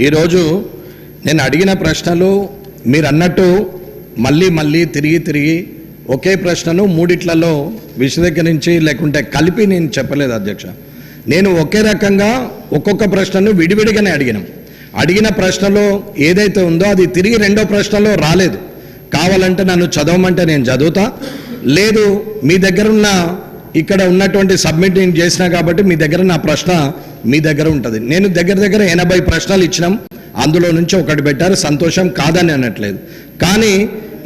ఈరోజు నేను అడిగిన ప్రశ్నలు మీరు అన్నట్టు మళ్ళీ మళ్ళీ తిరిగి తిరిగి ఒకే ప్రశ్నను మూడిట్లలో విశదీకరించి లేకుంటే కలిపి నేను చెప్పలేదు అధ్యక్ష. నేను ఒకే రకంగా ఒక్కొక్క ప్రశ్నను విడివిడిగానే అడిగినాం. అడిగిన ప్రశ్నలో ఏదైతే ఉందో అది తిరిగి రెండో ప్రశ్నలో రాలేదు. కావాలంటే నన్ను చదవమంటే నేను చదువుతా. లేదు మీ దగ్గర ఉన్న ఇక్కడ ఉన్నటువంటి సబ్మిట్ నేను చేసినా కాబట్టి మీ దగ్గర నా ప్రశ్న మీ దగ్గర ఉంటుంది. నేను దగ్గర దగ్గర ఎనభై ప్రశ్నలు ఇచ్చినాం. అందులో నుంచి ఒకటి పెట్టారు. సంతోషం కాదని అనట్లేదు. కానీ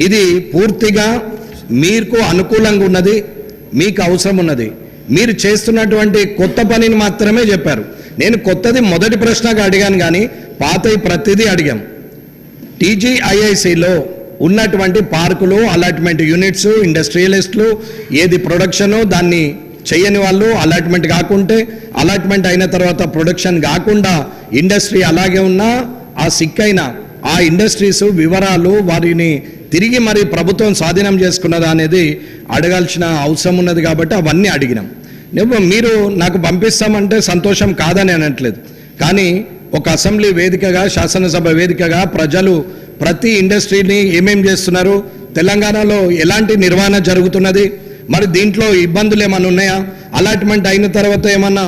ఇది పూర్తిగా మీకు అనుకూలంగా ఉన్నది మీకు అవసరం ఉన్నది. మీరు చేస్తున్నటువంటి కొత్త పనిని మాత్రమే చెప్పారు. నేను కొత్తది మొదటి ప్రశ్నగా అడిగాను కానీ పాతవి ప్రతిదీ అడిగాం. టీజీఐఐసిలో ఉన్నటువంటి పార్కులు అలాట్మెంట్ యూనిట్స్ ఇండస్ట్రియలిస్టులు ఏది ప్రొడక్షను దాన్ని చేయని వాళ్ళు అలాట్మెంట్ కాకుంటే అలాట్మెంట్ అయిన తర్వాత ప్రొడక్షన్ కాకుండా ఇండస్ట్రీ అలాగే ఉన్నా ఆ సిక్ అయిన ఆ ఇండస్ట్రీస్ వివరాలు వారిని తిరిగి మరి ప్రభుత్వం స్వాధీనం చేసుకున్నదా అనేది అడగాల్సిన అవసరం ఉన్నది కాబట్టి అవన్నీ అడిగినాం. మీరు నాకు పంపిస్తామంటే సంతోషం కాదని అనట్లేదు. కానీ ఒక అసెంబ్లీ వేదికగా శాసనసభ వేదికగా ప్రజలు ప్రతి ఇండస్ట్రీని ఏమేం చేస్తున్నారు? తెలంగాణలో ఎలాంటి నిర్వహణ జరుగుతున్నది? మరి దీంట్లో ఇబ్బందులు ఏమైనా ఉన్నాయా? అలాట్మెంట్ అయిన తర్వాత ఏమన్నా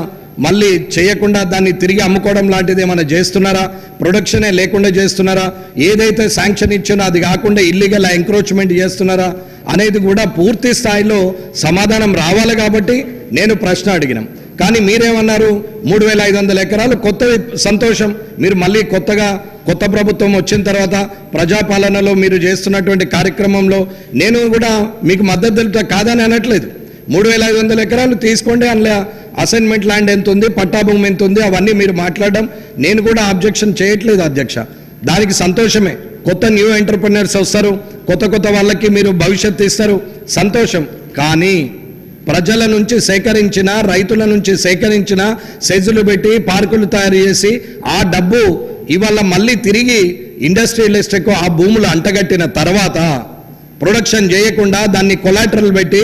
మళ్ళీ చేయకుండా దాన్ని తిరిగి అమ్ముకోవడం లాంటిది ఏమైనా చేస్తున్నారా? ప్రొడక్షనే లేకుండా చేస్తున్నారా? ఏదైతే శాంక్షన్ ఇచ్చినో అది కాకుండా ఇల్లీగల్ ఎంక్రోచ్మెంట్ చేస్తున్నారా? అనేది కూడా పూర్తి స్థాయిలో సమాధానం రావాలి కాబట్టి నేను ప్రశ్న అడిగినాం. కానీ మీరేమన్నారు? మూడు వేల ఐదు వందల ఎకరాలు కొత్త సంతోషం. మీరు మళ్ళీ కొత్తగా కొత్త ప్రభుత్వం వచ్చిన తర్వాత ప్రజాపాలనలో మీరు చేస్తున్నటువంటి కార్యక్రమంలో నేను కూడా మీకు మద్దతు తెలుపుతా కాదని అనట్లేదు. మూడు వేల ఐదు వందల ఎకరాలు తీసుకోండి అందులో అసైన్మెంట్ ల్యాండ్ ఎంత ఉంది పట్టాభూమి ఎంత ఉంది అవన్నీ మీరు మాట్లాడడం నేను కూడా అబ్జెక్షన్ చేయట్లేదు అధ్యక్ష. దానికి సంతోషమే. కొత్త న్యూ ఎంటర్ప్రినర్స్ వస్తారు. కొత్త కొత్త వాళ్ళకి మీరు భవిష్యత్తు ఇస్తారు. సంతోషం. కానీ ప్రజల నుంచి సేకరించిన రైతుల నుంచి సేకరించిన సెజులు పెట్టి పార్కులు తయారు చేసి ఆ డబ్బు ఇవాళ మళ్ళీ తిరిగి ఇండస్ట్రియలిస్ట్కు ఆ భూములు అంటగట్టిన తర్వాత ప్రొడక్షన్ చేయకుండా దాన్ని కొలాటరల్ పెట్టి